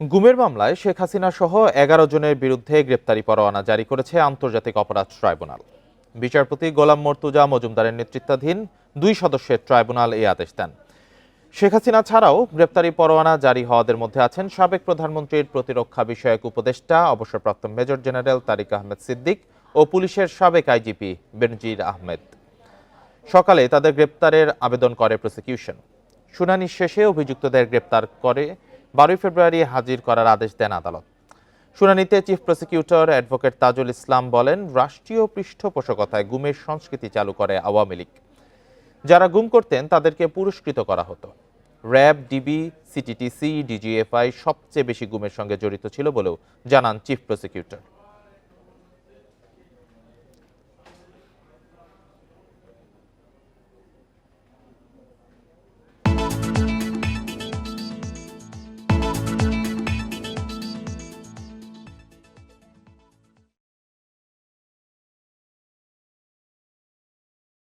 গুমের মামলায় শেখ হাসিনা সহ এগারো জনের বিরুদ্ধে গ্রেপ্তারি পরোয়ানা জারি করেছে আন্তর্জাতিক অপরাধ ট্রাইব্যুনাল। বিচারপতি গোলাম মর্তুজা মজুমদারের নেতৃত্বাধীন দুই সদস্যের ট্রাইব্যুনাল এই আদেশ দেন। শেখ হাসিনা ছাড়াও গ্রেপ্তারি পরোয়ানা জারি হওয়াদের মধ্যে আছেন সাবেক প্রধানমন্ত্রীর প্রতিরক্ষা বিষয়ক উপদেষ্টা, অবসরপ্রাপ্ত মেজর জেনারেল তারিক আহমেদ সিদ্দিক ও পুলিশের সাবেক আইজিপি বেনজির আহমেদ। সকালে তাদের গ্রেপ্তারের আবেদন করে প্রসিকিউশন। শুনানি শেষে অভিযুক্তদের গ্রেপ্তার করে বারোই ফেব্রুয়ারি হাজির করার আদেশ দেন আদালত। শুনানিতে chief prosecutor advocate Tajul Islam বলেন, রাষ্ট্রীয় পৃষ্ঠপোষকতায় গুমের সংস্কৃতি চালু করে আওয়ামী লীগ। যারা গুম করতেন, তাদেরকে পুরস্কৃত করা হতো। র্যাব, ডিবি, সিটিটিসি, ডিজিএফআই সবচেয়ে বেশি গুমের সঙ্গে জড়িত ছিল বলেও জানান চিফ প্রসিকিউটর।